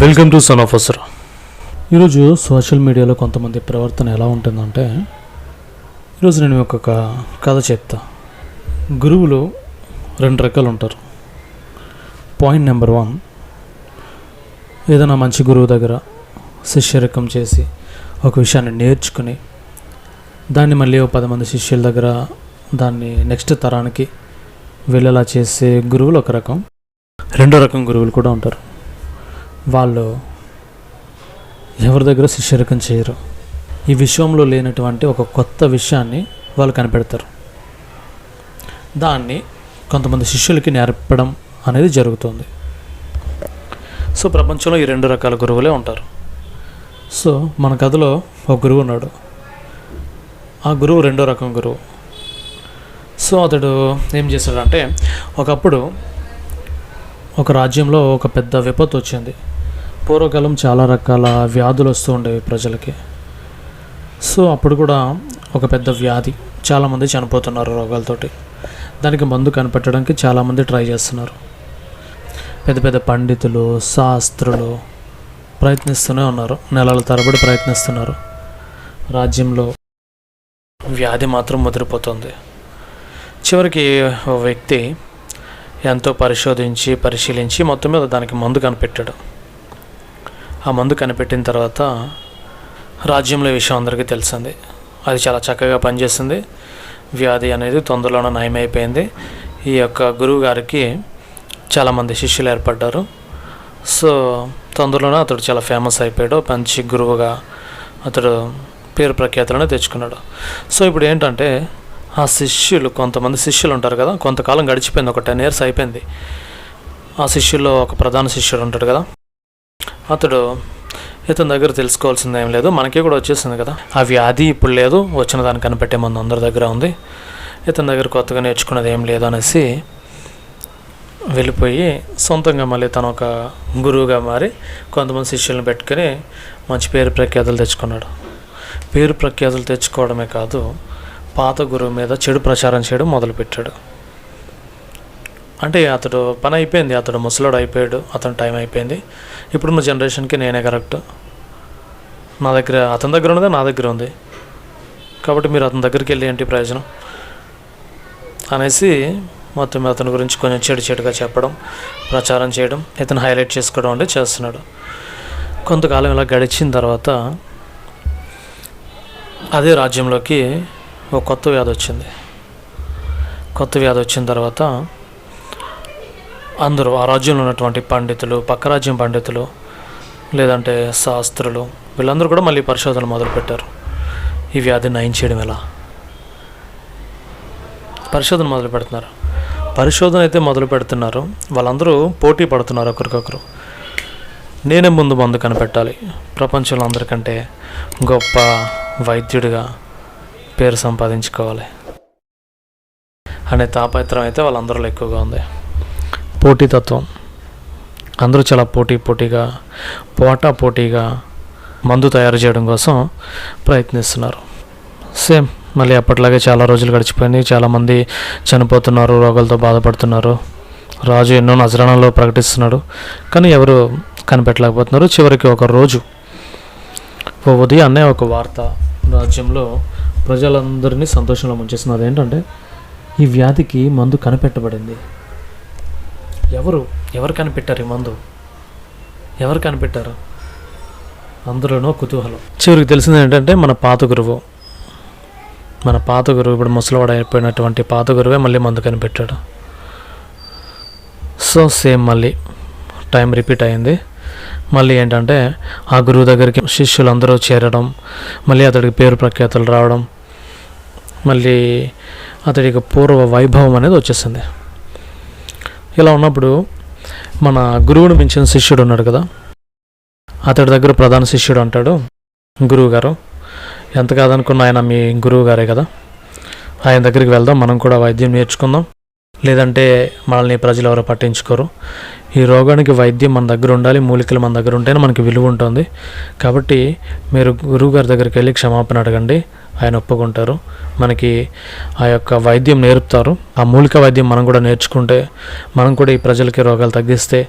Welcome to sun officer ఈరోజు social మీడియాలో కొంతమంది ప్రవర్తన ఎలా ఉంటుందంటే ఈరోజు నేను ఒక కథ చెప్తా. గురువులు రెండు రకాలు ఉంటారు. పాయింట్ నెంబర్ వన్ ఏదైనా మంచి గురువు దగ్గర శిష్యరకం చేసి ఒక విషయాన్ని నేర్చుకుని దాన్ని మళ్ళీ ఒక పది మంది శిష్యుల దగ్గర దాన్ని నెక్స్ట్ తరానికి వెళ్ళేలా చేసే గురువులు ఒక రకం. రెండో రకం గురువులు కూడా ఉంటారు. వాళ్ళు ఎవరి దగ్గర శిష్యరికం చేయరు. ఈ విశ్వంలో లేనటువంటి ఒక కొత్త విషయాన్ని వాళ్ళు కనిపెడతారు. దాన్ని కొంతమంది శిష్యులకి నేర్పడం అనేది జరుగుతుంది. సో ప్రపంచంలో ఈ రెండు రకాల గురువులే ఉంటారు. సో మన కథలో ఒక గురువు ఉన్నాడు. ఆ గురువు రెండో రకం గురువు. సో అతడు ఏం చేశాడంటే ఒకప్పుడు ఒక రాజ్యంలో ఒక పెద్ద విపత్తు వచ్చింది. పూర్వకాలం చాలా రకాల వ్యాధులు వస్తూ ఉండేవి ప్రజలకి. సో అప్పుడు కూడా ఒక పెద్ద వ్యాధి. చాలామంది చనిపోతున్నారు రోగాలతోటి. దానికి మందు కనిపెట్టడానికి చాలామంది ట్రై చేస్తున్నారు. పెద్ద పెద్ద పండితులు శాస్త్రులు ప్రయత్నిస్తూనే ఉన్నారు. నెలల తరబడి ప్రయత్నిస్తున్నారు. రాజ్యంలో వ్యాధి మాత్రం ముదిరిపోతుంది. చివరికి ఓ వ్యక్తి ఎంతో పరిశోధించి పరిశీలించి మొత్తం మీద దానికి మందు కనిపెట్టాడు. ఆ మందు కనిపెట్టిన తర్వాత రాజ్యంలో విషయం అందరికీ తెలిసింది. అది చాలా చక్కగా పనిచేసింది. వ్యాధి అనేది తొందరలోనే నయమైపోయింది. ఈ యొక్క గురువు గారికి చాలామంది శిష్యులు ఏర్పడ్డారు. సో తొందరలోనే అతడు చాలా ఫేమస్ అయిపోయాడు. మంచి గురువుగా అతడు పేరు ప్రఖ్యాతులను తెచ్చుకున్నాడు. సో ఇప్పుడు ఏంటంటే ఆ శిష్యులు కొంతమంది శిష్యులు ఉంటారు కదా కొంతకాలం గడిచిపోయింది. ఒక టెన్ ఇయర్స్ అయిపోయింది. ఆ శిష్యుల్లో ఒక ప్రధాన శిష్యుడు ఉంటాడు కదా. అతడు ఇతని దగ్గర తెలుసుకోవాల్సింది ఏం లేదు. మనకి కూడా వచ్చేసింది కదా. ఆ వ్యాధి ఇప్పుడు లేదు. వచ్చిన దాన్ని కనిపెట్టే మందు అందరి దగ్గర ఉంది. ఇతని దగ్గర కొత్తగా నేర్చుకున్నది ఏం లేదు అనేసి వెళ్ళిపోయి సొంతంగా మళ్ళీ తను ఒక గురువుగా మారి కొంతమంది శిష్యులను పెట్టుకొని మంచి పేరు ప్రఖ్యాతులు తెచ్చుకున్నాడు. పేరు ప్రఖ్యాతులు తెచ్చుకోవడమే కాదు పాత గురువు మీద చెడు ప్రచారం చేయడం మొదలుపెట్టాడు. అంటే అతడు పని అయిపోయింది అతడు ముసలోడు అయిపోయాడు అతను టైం అయిపోయింది. ఇప్పుడున్న జనరేషన్కి నేనే కరెక్ట్. నా దగ్గర అతని దగ్గర ఉన్నదే నా దగ్గర ఉంది. కాబట్టి మీరు అతని దగ్గరికి వెళ్ళి ఏంటి ప్రయోజనం? అనేసి మొత్తం అతని గురించి కొంచెం చెడు చెడుగా చెప్పడం ప్రచారం చేయడం ఇతను హైలైట్ చేసుకోవడం అంటే చేస్తున్నాడు. కొంతకాలం ఇలా గడిచిన తర్వాత అదే రాజ్యంలోకి ఒక కొత్త వ్యాధి వచ్చింది. కొత్త వ్యాధి వచ్చిన తర్వాత అందరూ ఆ రాజ్యంలో ఉన్నటువంటి పండితులు పక్క రాజ్యం పండితులు లేదంటే శాస్త్రులు వీళ్ళందరూ కూడా మళ్ళీ పరిశోధనలు మొదలుపెట్టారు. ఈ వ్యాధిని నయం చేయడం ఎలా? పరిశోధన మొదలు పెడుతున్నారు. పరిశోధన అయితే మొదలు పెడుతున్నారు. వాళ్ళందరూ పోటీ పడుతున్నారు ఒకరికొకరు. నేనే ముందు మందు కనిపెట్టాలి. ప్రపంచంలో అందరికంటే గొప్ప వైద్యుడిగా పేరు సంపాదించుకోవాలి. అనే తాపత్రం అయితే వాళ్ళందరిలో ఎక్కువగా ఉంది. పోటీతత్వం. అందరూ చాలా పోటీ పోటీగా పోటా పోటీగా మందు తయారు చేయడం కోసం ప్రయత్నిస్తున్నారు. సేమ్ మళ్ళీ అప్పట్లాగే చాలా రోజులు గడిచిపోయినాయి. చాలామంది చనిపోతున్నారు రోగాలతో బాధపడుతున్నారు. రాజు ఎన్నో నజరాణాలు ప్రకటిస్తున్నాడు. కానీ ఎవరు కనిపెట్టలేకపోతున్నారు. చివరికి ఒక రోజు ఓ ఉదయాన్నే ఒక వార్త రాజ్యంలో ప్రజలందరినీ సంతోషంలో ముంచేస్తున్నది. ఏంటంటే ఈ వ్యాధికి మందు కనిపెట్టబడింది. ఎవరు? ఎవరు కనిపెట్టారు ఈ మందు? ఎవరు కనిపెట్టారు? అందులోనో కుతూహలం. చివరికి తెలిసింది ఏంటంటే మన పాత గురువు. మన పాత గురువు ఇప్పుడు ముసలివాడు అయిపోయినటువంటి పాత గురువే మళ్ళీ మందు కనిపెట్టాడు. సో సేమ్ మళ్ళీ టైం రిపీట్ అయింది. మళ్ళీ ఏంటంటే ఆ గురువు దగ్గరికి శిష్యులందరూ చేరడం మళ్ళీ అతడికి పేరు ప్రఖ్యాతులు రావడం మళ్ళీ అతడికి పూర్వ వైభవం అనేది వచ్చేసింది. ఇలా ఉన్నప్పుడు మన గురువును మించిన శిష్యుడు ఉన్నాడు కదా. అతడి దగ్గర ప్రధాన శిష్యుడు అంటాడు గురువు గారు ఎంత కాదనుకున్న ఆయన మీ గురువు గారే కదా. ఆయన దగ్గరికి వెళ్దాం మనం కూడా వైద్యం నేర్చుకుందాం. లేదంటే మనల్ని ప్రజలు ఎవరు పట్టించుకోరు. ఈ రోగానికి వైద్యం మన దగ్గర ఉండాలి మూలికలు మన దగ్గర ఉంటేనే మనకి విలువ ఉంటుంది. కాబట్టి మీరు గురువు గారి దగ్గరికి వెళ్ళి క్షమాపణ అడగండి. ఆయన ఒప్పుకుంటారు. మనకి ఆ యొక్క వైద్యం నేర్పుతారు. ఆ మూలిక వైద్యం మనం కూడా నేర్చుకుంటే మనం కూడా ఈ ప్రజలకి రోగాలు తగ్గిస్తే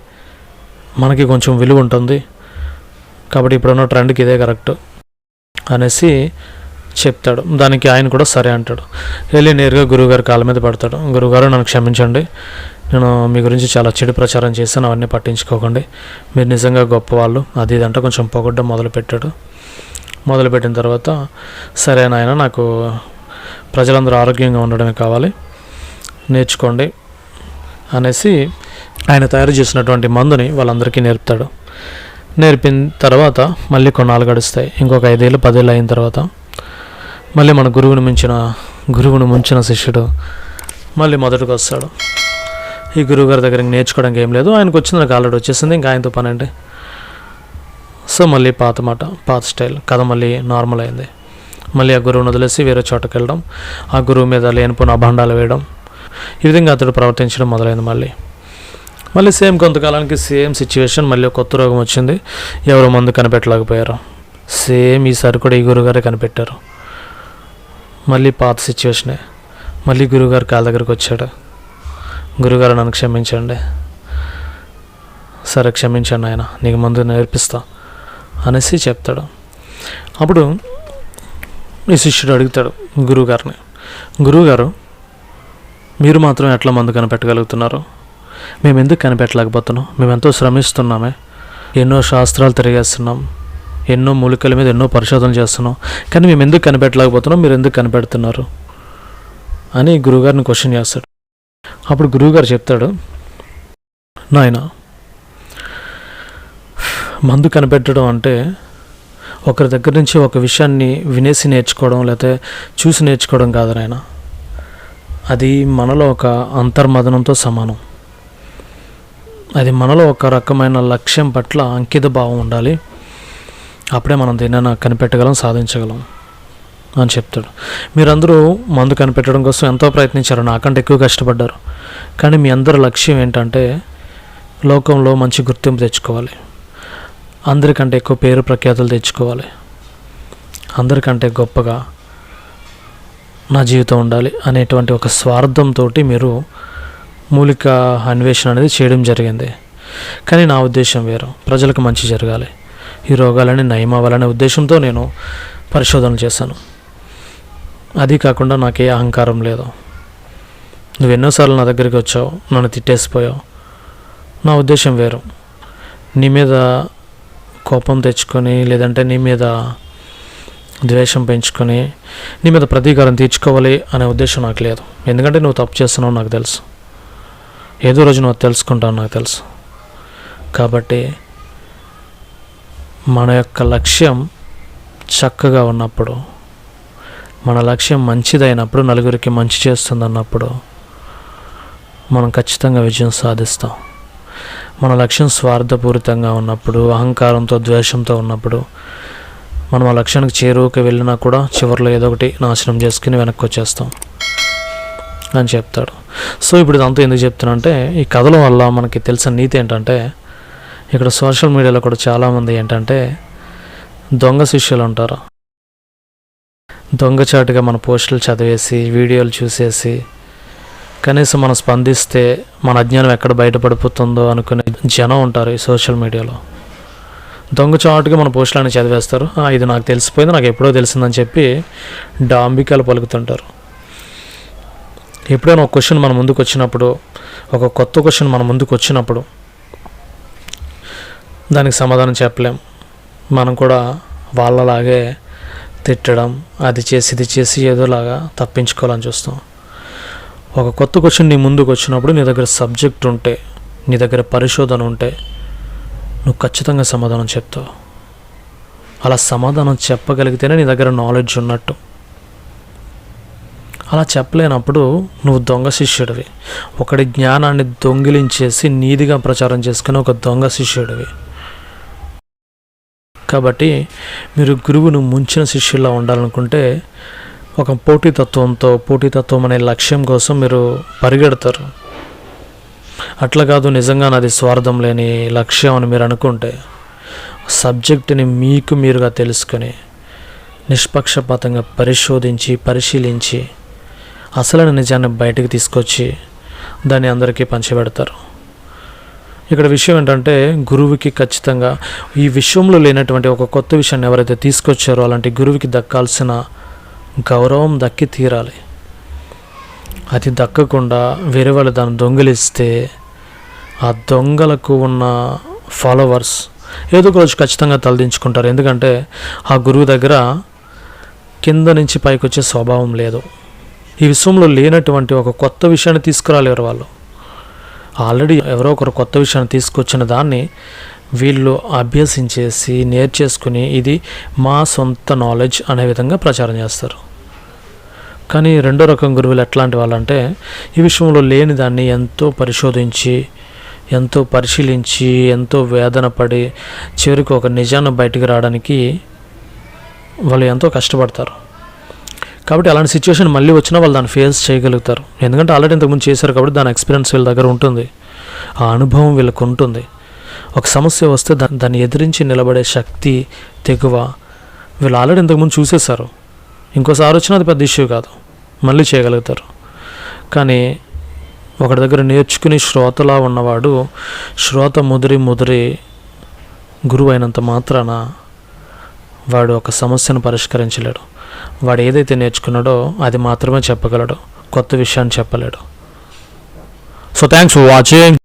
మనకి కొంచెం విలువ ఉంటుంది. కాబట్టి ఇప్పుడున్న ట్రెండ్కి ఇదే కరెక్ట్ అనేసి చెప్తాడు. దానికి ఆయన కూడా సరే అంటాడు. వెళ్ళి నేరుగా గురువుగారి కాళ్ళ మీద పడతాడు. గురువుగారు నన్ను క్షమించండి. నేను మీ గురించి చాలా చెడు ప్రచారం చేశాను. అవన్నీ పట్టించుకోకండి. మీరు నిజంగా గొప్పవాళ్ళు. అది ఇదంటే కొంచెం పొగడ్డం మొదలుపెట్టాడు. మొదలుపెట్టిన తర్వాత సరే నాయన నాకు ప్రజలందరూ ఆరోగ్యంగా ఉండడమే కావాలి. నేర్చుకోండి అనేసి ఆయన తయారు చేసినటువంటి మందుని వాళ్ళందరికీ నేర్పుతాడు. నేర్పిన తర్వాత మళ్ళీ కొన్నాళ్ళు గడుస్తాయి. ఇంకొక ఐదేళ్ళు పదేళ్ళు అయిన తర్వాత మళ్ళీ మన గురువుని మించిన గురువును ముంచిన శిష్యుడు మళ్ళీ మొదటికి వస్తాడు. ఈ గురువు గారి దగ్గర నేర్చుకోవడానికి ఏం లేదు. ఆయనకు వచ్చింది నాకు ఆల్రెడీ వచ్చేసింది. ఇంకా ఆయనతో పని అండి సో మళ్ళీ పాత మాట పాత స్టైల్. కథ మళ్ళీ నార్మల్ అయింది. మళ్ళీ ఆ గురువుని వదిలేసి వేరే చోటకి వెళ్ళడం ఆ గురువు మీద లేనిపోయిన అభాండాలు వేయడం. ఈ విధంగా అతడు ప్రవర్తించడం మొదలైంది మళ్ళీ. మళ్ళీ సేమ్ కొంతకాలానికి సేమ్ సిచ్యువేషన్ మళ్ళీ కొత్త రోగం వచ్చింది. ఎవరు మందు కనిపెట్టలేకపోయారు. సేమ్ ఈసారి కూడా ఈ గురుగారే కనిపెట్టారు. మళ్ళీ పాత సిచ్యువేషనే మళ్ళీ గురుగారు కాళ్ళ దగ్గరికి వచ్చాడు. గురుగారు నన్ను క్షమించండి. సరే క్షమించండి ఆయన నీకు మందు నేర్పిస్తా. అనేసి చెప్తాడు. అప్పుడు ఈ శిష్యుడు అడుగుతాడు గురువుగారిని గురువుగారు మీరు మాత్రం ఎట్లా మందు కనిపెట్టగలుగుతున్నారు? మేము ఎందుకు కనిపెట్టలేకపోతున్నాం? మేము ఎంతో శ్రమిస్తున్నామే. ఎన్నో శాస్త్రాలు తిరిగేస్తున్నాం. ఎన్నో మూలికల మీద ఎన్నో పరిశోధన చేస్తున్నాం. కానీ మేము ఎందుకు కనిపెట్టలేకపోతున్నాం? మీరు ఎందుకు కనిపెడుతున్నారు? అని గురువుగారిని క్వశ్చన్ చేస్తాడు. అప్పుడు గురువుగారు చెప్తాడు నాయన మందు కనిపెట్టడం అంటే ఒకరి దగ్గర నుంచి ఒక విషయాన్ని వినేసి నేర్చుకోవడం లేకపోతే చూసి నేర్చుకోవడం కాదు నాయన. అది మనలో ఒక అంతర్మదనంతో సమానం. అది మనలో ఒక రకమైన లక్ష్యం పట్ల అంకిత భావం ఉండాలి. అప్పుడే మనం దేనైనా కనిపెట్టగలం సాధించగలం అని చెప్తాడు. మీరందరూ మందు కనిపెట్టడం కోసం ఎంతో ప్రయత్నించారు. నాకంటే ఎక్కువ కష్టపడ్డారు. కానీ మీ అందరి లక్ష్యం ఏంటంటే లోకంలో మంచి గుర్తింపు తెచ్చుకోవాలి. అందరికంటే ఎక్కువ పేరు ప్రఖ్యాతులు తెచ్చుకోవాలి. అందరికంటే గొప్పగా నా జీవితం ఉండాలి అనేటువంటి ఒక స్వార్థంతో మీరు మూలిక అన్వేషణ అనేది చేయడం జరిగింది. కానీ నా ఉద్దేశం వేరు. ప్రజలకు మంచి జరగాలి. ఈ రోగాలని నయం అవ్వాలనే ఉద్దేశంతో నేను పరిశోధన చేశాను. అది కాకుండా నాకు ఏ అహంకారం లేదు. నువ్వు ఎన్నోసార్లు నా దగ్గరికి వచ్చావు నన్ను తిట్టేసిపోయావు. నా ఉద్దేశం వేరు. నీ మీద కోపం తెచ్చుకొని లేదంటే నీ మీద ద్వేషం పెంచుకొని నీ మీద ప్రతీకారం తీర్చుకోవాలి అనే ఉద్దేశం నాకు లేదు. ఎందుకంటే నువ్వు తప్పు చేస్తున్నావు నాకు తెలుసు. ఏదో రోజు నువ్వు తెలుసుకుంటావు నాకు తెలుసు. కాబట్టి మన యొక్క లక్ష్యం చక్కగా ఉన్నప్పుడు మన లక్ష్యం మంచిదైనప్పుడు నలుగురికి మంచి చేస్తుందన్నప్పుడు మనం ఖచ్చితంగా విజయం సాధిస్తాం. మన లక్ష్యం స్వార్థపూరితంగా ఉన్నప్పుడు అహంకారంతో ద్వేషంతో ఉన్నప్పుడు మనం ఆ లక్ష్యానికి చేరువకి వెళ్ళినా కూడా చివరిలో ఏదో ఒకటి నాశనం చేసుకుని వెనక్కి వచ్చేస్తాం అని చెప్తాడు. సో ఇప్పుడు ఇదంతా ఎందుకు చెప్తున్నా ఈ కథల వల్ల మనకి తెలిసిన నీతి ఏంటంటే ఇక్కడ సోషల్ మీడియాలో కూడా చాలామంది ఏంటంటే దొంగ శిష్యులు ఉంటారు దొంగచాటుగా మన పోస్టులు చదివేసి వీడియోలు చూసేసి కనీసం మనం స్పందిస్తే మన అజ్ఞానం ఎక్కడ బయటపడిపోతుందో అనుకునే జనం ఉంటారు ఈ సోషల్ మీడియాలో. దొంగచాటుగా మన పోస్టులని చదివేస్తారు. ఇది నాకు తెలిసిపోయింది నాకు ఎప్పుడో తెలిసిందని చెప్పి డాంబికాలు పలుకుతుంటారు. ఎప్పుడైనా ఒక క్వశ్చన్ మన ముందుకు వచ్చినప్పుడు ఒక కొత్త క్వశ్చన్ మన ముందుకు వచ్చినప్పుడు దానికి సమాధానం చెప్పలేం. మనం కూడా వాళ్ళలాగే తిట్టడం అది చేసి ఇది చేసి ఏదోలాగా తప్పించుకోవాలని చూస్తాం. ఒక కొత్త క్వశ్చన్ నీ ముందుకు వచ్చినప్పుడు నీ దగ్గర సబ్జెక్ట్ ఉంటే నీ దగ్గర పరిశోధన ఉంటే నువ్వు ఖచ్చితంగా సమాధానం చెప్తావు. అలా సమాధానం చెప్పగలిగితేనే నీ దగ్గర నాలెడ్జ్ ఉన్నట్టు. అలా చెప్పలేనప్పుడు నువ్వు దొంగ శిష్యుడివి. ఒకడి జ్ఞానాన్ని దొంగిలించేసి నీదిగా ప్రచారం చేసుకుని ఒక దొంగ శిష్యుడివి. కాబట్టి మీరు గురువును ముంచిన శిష్యుల్లా ఉండాలనుకుంటే ఒక పోటీతత్వంతో పోటీతత్వం అనే లక్ష్యం కోసం మీరు పరిగెడతారు. అట్లా కాదు నిజంగా నాది స్వార్థం లేని లక్ష్యం అని మీరు అనుకుంటే సబ్జెక్టుని మీకు మీరుగా తెలుసుకొని నిష్పక్షపాతంగా పరిశోధించి పరిశీలించి అసలైన నిజాన్ని బయటకు తీసుకొచ్చి దాన్ని అందరికీ పంచిపెడతారు. ఇక్కడ విషయం ఏంటంటే గురువుకి ఖచ్చితంగా ఈ విశ్వంలో లేనటువంటి ఒక కొత్త విషయాన్ని ఎవరైతే తీసుకొచ్చారో అలాంటి గురువుకి దక్కాల్సిన గౌరవం దక్కి తీరాలి. అది దక్కకుండా వేరే వాళ్ళు దాన్ని దొంగిలిస్తే ఆ దొంగలకు ఉన్న ఫాలోవర్స్ ఏదో ఒక రోజు ఖచ్చితంగా తలదించుకుంటారు. ఎందుకంటే ఆ గురువు దగ్గర కింద నుంచి పైకి వచ్చే స్వభావం లేదు. ఈ విశ్వంలో లేనటువంటి ఒక కొత్త విషయాన్ని తీసుకురాలేరు వాళ్ళు. ఆల్రెడీ ఎవరో ఒకరు కొత్త విషయాన్ని తీసుకొచ్చిన దాన్ని వీళ్ళు అభ్యసించేసి నేర్చేసుకుని ఇది మా సొంత నాలెడ్జ్ అనే విధంగా ప్రచారం చేస్తారు. కానీ రెండో రకం గురువులు ఎట్లాంటి వాళ్ళంటే ఈ విషయంలో లేని దాన్ని ఎంతో పరిశోధించి ఎంతో పరిశీలించి ఎంతో వేదన పడి చివరికి ఒక నిజాన్ని బయటకు రావడానికి వాళ్ళు ఎంతో కష్టపడతారు. కాబట్టి అలాంటి సిచ్యువేషన్ మళ్ళీ వచ్చినా వాళ్ళు దాన్ని ఫేస్ చేయగలుగుతారు. ఎందుకంటే ఆల్రెడీ ఇంతకుముందు చేశారు కాబట్టి దాని ఎక్స్పీరియన్స్ వీళ్ళ దగ్గర ఉంటుంది. ఆ అనుభవం వీళ్ళకు ఉంటుంది. ఒక సమస్య వస్తే దాన్ని దాన్ని ఎదిరించి నిలబడే శక్తి తెగువ వీళ్ళు ఆల్రెడీ ఇంతకుముందు చూసేశారు. ఇంకోసారి వచ్చినా అది పెద్ద ఇష్యూ కాదు. మళ్ళీ చేయగలుగుతారు. కానీ ఒకటి దగ్గర నేర్చుకుని శ్రోతలా ఉన్నవాడు శ్రోత ముదిరి ముదిరి గురువు అయినంత మాత్రాన వాడు ఒక సమస్యను పరిష్కరించలేడు. వాడు ఏదైతే నేర్చుకున్నాడో అది మాత్రమే చెప్పగలడు. కొత్త విషయాన్ని చెప్పలేడు. So thanks for watching